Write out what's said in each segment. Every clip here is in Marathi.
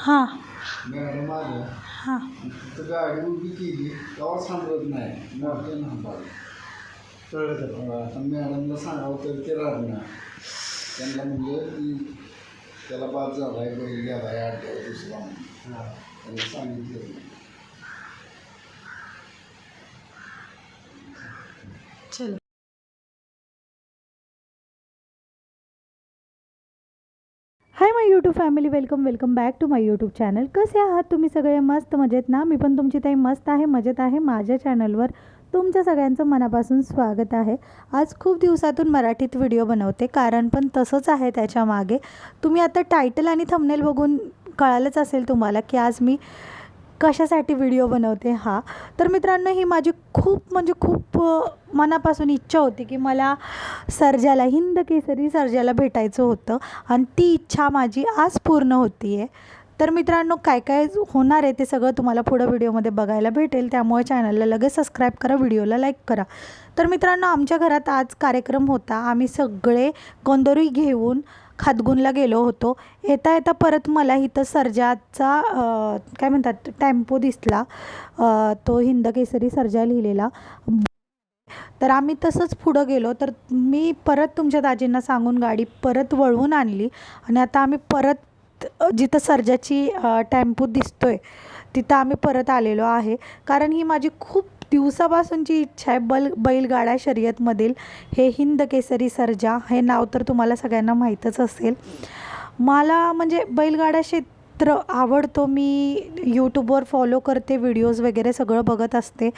हां. हां. गाडी उभी केली तेव्हा थांबत नाही मोठे थांबाल कळलं आता मॅडमला सांगावं तर ते राहणार त्यांना म्हणजे की त्याला बाद झाला आहे बैल गेला आहे आठ दिवस त्यांनी सांगितलं. Hi my YouTube family welcome welcome back to my YouTube channel कसे आहात तुम्ही सगळे? मस्त मजेत ना? मी पण तुमची ताई मस्त आहे मजेत आहे. माझ्या चॅनलवर तुमच्या सगळ्यांचं मनापासून स्वागत आहे. आज खूप दिवसातून मराठीत व्हिडिओ बनवते. कारण पण तसंच आहे त्याच्यामागे. तुम्ही आता टायटल आणि थंबनेल बघून कळालंच असेल तुम्हाला की आज मी कशासाठी व्हिडिओ बनवते हा? तर मित्रांनो ही माझी खूप म्हणजे खूप मनापासून इच्छा होती की मला सर्जाला हिंद केसरी सर्जाला भेटायचं होतं आणि ती इच्छा माझी आज पूर्ण होती आहे तर मित्रांनो काय काय होणार आहे ते सगळं तुम्हाला पुढं व्हिडिओमध्ये बघायला भेटेल. त्यामुळे चॅनलला लगेच सबस्क्राईब करा व्हिडिओला लाईक करा. तर मित्रांनो आमच्या घरात आज कार्यक्रम होता. आम्ही सगळे गोंधळी घेऊन खातगुनला गेलो होतो. येता येता परत मला इथं सर्जाचा काय म्हणतात टेम्पो दिसला. तो हिंद केसरी सर्जा लिहिलेला. तर आम्ही तसंच पुढं गेलो. तर मी परत तुमच्या दाजींना सांगून गाडी परत वळवून आणली. आणि आता आम्ही परत जिथं सर्जाची अ, टेम्पो दिसतोय तिथं आम्ही परत आलेलो आहे. कारण ही माझी खूप दिवसापासूनची इच्छा आहे बल बैलगाडा शर्यतमधील हे हिंद केसरी सर्जा. हे नाव तर तुम्हाला सगळ्यांना माहीतच असेल. मला म्हणजे बैलगाडा क्षेत्र आवडतो. मी यूट्यूबवर फॉलो करते व्हिडिओज वगैरे सगळं बघत असते.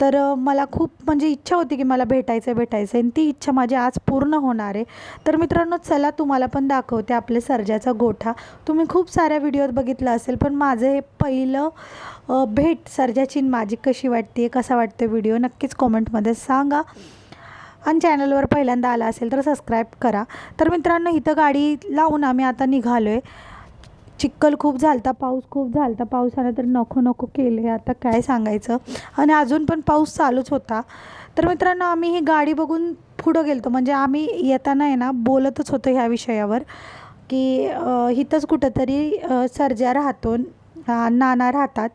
तर मला खूप म्हणजे इच्छा होती की मला भेटायचं आहे भेटायचं आहे आणि ती इच्छा माझी आज पूर्ण होणार आहे. तर मित्रांनो चला तुम्हाला पण दाखवते आपले सर्जाचा गोठा. तुम्ही खूप साऱ्या व्हिडिओत बघितलं असेल पण माझं हे पहिलं भेट सर्जाची माझी कशी वाटते कसा वाटते व्हिडिओ नक्कीच कॉमेंटमध्ये सांगा. आणि चॅनलवर पहिल्यांदा आला असेल तर सबस्क्राईब करा. तर मित्रांनो इथं गाडी लावून आम्ही आता निघालो आहे चिखल खूप झालता पाऊस खूप झालता पावसानं तर नको नको केले. आता काय सांगायचं? आणि अजून पण पाऊस चालूच होता. तर मित्रांनो आम्ही ही गाडी बघून पुढं गेलतो. म्हणजे आम्ही येताना आहे ना बोलतच होतो ह्या विषयावर की इथंच कुठंतरी अ, सर्जा राहतो नाना राहतात.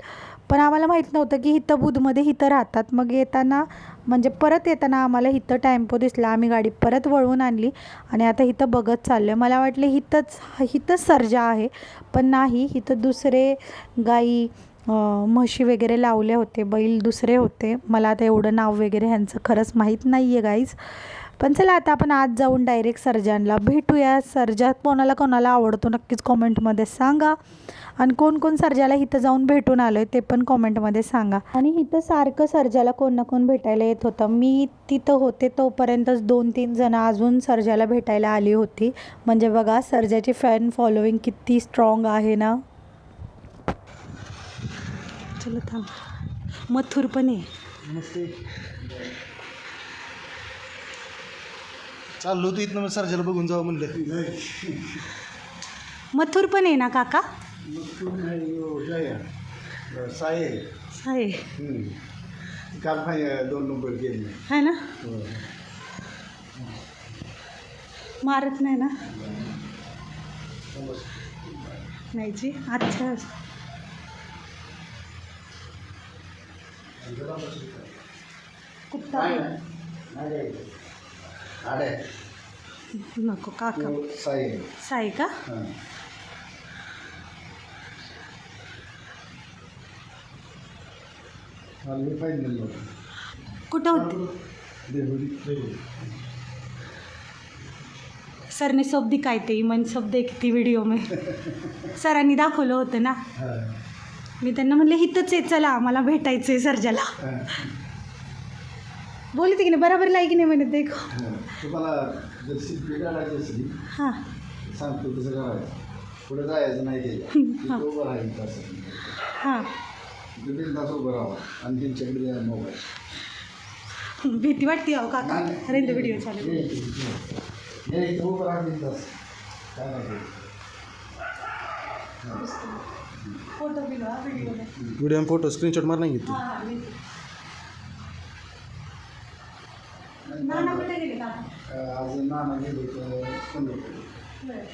पण आम्हाला माहीत नव्हतं की इथं बुधमध्ये इथं राहतात. मग येताना म्हणजे परत येताना आम्हाला इथं टॅम्पो दिसला आम्ही गाडी परत वळवून आणली आणि आता इथं बघत चाललो आहे मला वाटले इथंच इथंच सर्जा आहे पण नाही इथं दुसरे गाई म्हशी वगैरे लावले होते बैल दुसरे होते. मला आता एवढं नाव वगैरे ह्यांचं खरंच माहीत नाही आहे गाईज पण चला आता आपण आज जाऊन डायरेक्ट सर्जांना भेटूया. सर्जा कोणाला कोणाला आवडतो नक्कीच कॉमेंटमध्ये सांगा. आणि कोण कोण सर्जाला इथं जाऊन भेटून आलो आहे ते पण कॉमेंटमध्ये सांगा. आणि इथं सारखं सर्जाला कोण ना कोण भेटायला येत होतं. मी तिथं होते तोपर्यंतच दोन तीन जणं अजून सर्जाला भेटायला आली होती. म्हणजे बघा सर्जाची फॅन फॉलोईंग किती स्ट्रॉंग आहे ना? चलो थांब. मथुर पण आहे. चाललो होतो इथनं मग सर्जाला बघून जावं म्हणलं. मथुर पण आहे ना काका? साये. आहे काल फाय दोन नंबर गेले. है ना? मारत नाही ना? नाही जी अच्छा. कुत्ता आडे नको काका. साये साई. का? कुठं होती? सरने सब दिखाई थे मन सब देखती व्हिडिओ में. सरांनी दाखवलं होतं ना. मी त्यांना म्हणले इथंच आहे चला मला भेटायचं आहे सर्जाला बोलते की नाही बरोबर लाई की नाही म्हणत देखो. हां. तुम्हाला जर शिल्पी काढायची असली हां. सांगतो तसं करायचं. पुढे जायचं नाही ते. उभं असं. हां. तास उभं राहावं आणि त्यांच्याकडे द्या मोबाईल. भीती वाटते अहो काका. अरे व्हिडिओ चालू इथं, ये इथं उभं राहा तीन तास काय नाही ते. फोटो व्हिडिओ व्हिडिओ आणि फोटो स्क्रीनशॉट मार नाही घेतली नाना कुठे गेले काका? अं, आज नाना गेलो तर पंढरपूर बरं.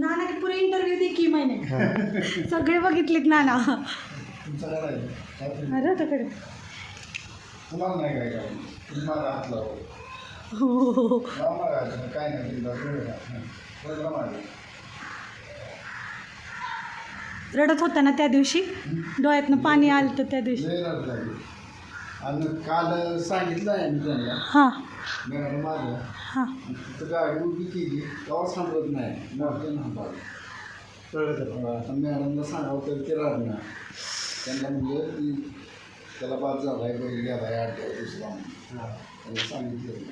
नाना की पुरे इंटरव्ह्यू दे की महिने. सगळे बघितलेत नाना. अरे तिकडे तुम्हाला नाही काय काय तुम्ही माझा हात लावा हो. काय नाही रडत होता ना त्या दिवशी? डोळ्यातनं पाणी आलं त्या दिवशी. आणि काल सांगितलं आहे मी त्यांना हां. मॅडम माझं हां. तिथं गाडी उभी केली तेव्हा थांबत नाही. मोठं थांबावं. कळलं आता मॅडमला सांगावं तर ते राहणार त्यांना म्हणजे की त्याला बाद झाला आहे घरी गेला आहे आठ दिवस लावून त्यांनी सांगितलं.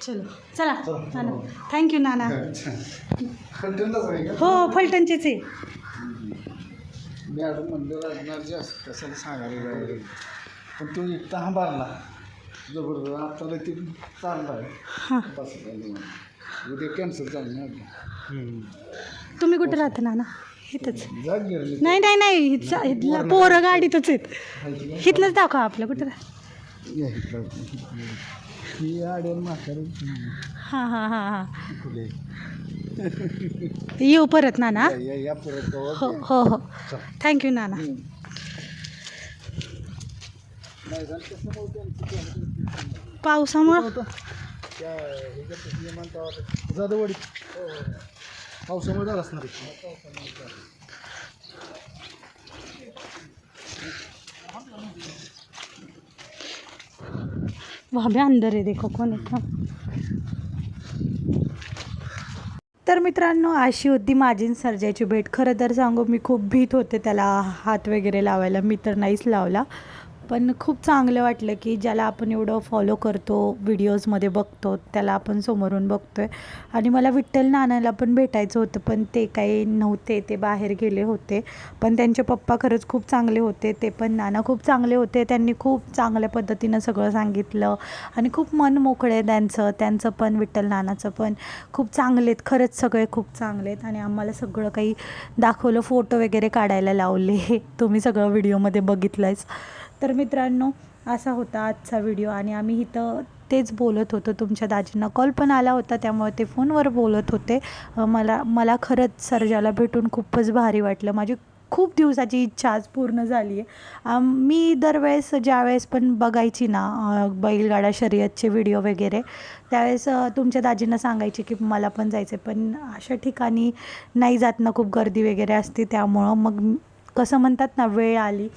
चलो चला नाना. थँक्यू नाना. कंटेंटच आहे का? हो फलटणचेच आहे. मॅडम म्हणलं राहणार जास्त कशाला सांगायला जायला पण तो एकटा थांबारला जबरदस्त आता ते चालला आहे. हां. बस झालं. उद्या कॅन्सल झालं नाही. तुम्ही कुठे राहता नाना? इथंच. जा गिरली नाही नाही नाही इथं- इथलं पोरं गाडीतच आहेत. इथलंच दाखवा आपलं कुठं राह. ही म्हातारी. हां हां हां हां. फुले येऊ परत नाना. या या परत कवा हो हो हो. थँक्यू नाना. नाही झालं कसं मग त्यांचं त्यांचं पावसामुळं? त्या ह्याच्यात हे म्हणतात जाधववाडी पावसामुळे झालं असणार आहे. वहाँ भी अंदर आहे देखो कोण आहे का तर मित्रांनो अशी होती माझी आणि सर्जाची भेट. खरं तर सांगू मी खूप भीत होते त्याला हात वगैरे लावायला. मी तर नाहीच लावला. पण खूप चांगलं वाटलं की ज्याला आपण एवढं फॉलो करतो व्हिडिओजमध्ये बघतो त्याला आपण समोरून बघतो आहे आणि मला विठ्ठल नानाला पण भेटायचं होतं पण ते काही नव्हते ते बाहेर गेले होते. पण त्यांचे पप्पा खरंच खूप चांगले होते ते पण नाना खूप चांगले होते. त्यांनी खूप चांगल्या पद्धतीनं सगळं सांगितलं. आणि खूप मन मोकळे आहे त्यांचं त्यांचं पण विठ्ठल नानाचं पण. खूप चांगले आहेत खरंच सगळे खूप चांगले आहेत. आणि आम्हाला सगळं काही दाखवलं फोटो वगैरे काढायला लावले. तुम्ही सगळं व्हिडिओमध्ये बघितलंच तर मित्रांनो असा होता आजचा व्हिडिओ आणि आम्ही इथं तेच बोलत होतो. तुमच्या दाजींना कॉल पण आला होता त्यामुळे ते फोनवर बोलत होते. मला मला खरंच सर्जाला भेटून खूपच भारी वाटलं. माझी खूप दिवसाची इच्छा आज पूर्ण झाली आहे मी दरवेळेस ज्यावेळेस पण बघायची ना बैलगाडा शर्यतचे व्हिडिओ वगैरे त्यावेळेस तुमच्या दाजींना सांगायची की मला पण जायचं आहे पण अशा ठिकाणी नाही जात ना खूप गर्दी वगैरे असते त्यामुळं मग कसं म्हणतात ना वेळ आली.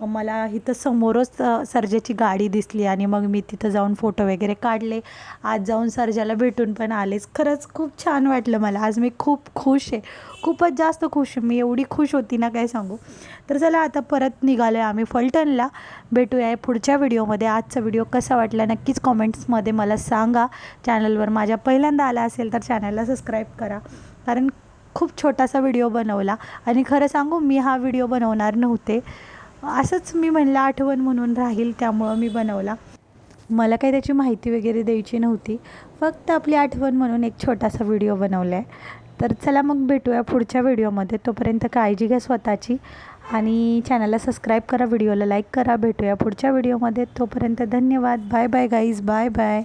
मला इथं समोरच अ, सर्जाची गाडी दिसली आणि मग मी तिथं जाऊन फोटो वगैरे काढले. आज जाऊन सर्जाला भेटून पण आलेच. खरंच खूप छान वाटलं मला. आज मी खूप खुश आहे. खूपच जास्त खुश आहे. मी एवढी खुश होती ना काय सांगू. तर चला आता परत निघालो आहे आम्ही फलटणला. भेटूया पुढच्या व्हिडिओमध्ये. आजचा व्हिडिओ कसा वाटला नक्कीच कॉमेंट्समध्ये मला सांगा. चॅनलवर माझ्या पहिल्यांदा आला असेल तर चॅनलला सबस्क्राईब करा. कारण खूप छोटासा व्हिडिओ बनवला. आणि खरं सांगू मी हा व्हिडिओ बनवणार नव्हते. असंच मी म्हणलं आठवण म्हणून राहील त्यामुळं मी बनवला. मला काही त्याची माहिती वगैरे द्यायची नव्हती. फक्त आपली आठवण म्हणून एक छोटासा व्हिडिओ बनवला आहे तर चला मग भेटूया पुढच्या व्हिडिओमध्ये. तोपर्यंत काळजी घ्या स्वतःची. आणि चॅनलला सबस्क्राईब करा व्हिडिओला लाईक करा. भेटूया पुढच्या व्हिडिओमध्ये. तोपर्यंत धन्यवाद. Bye bye guys. Bye bye.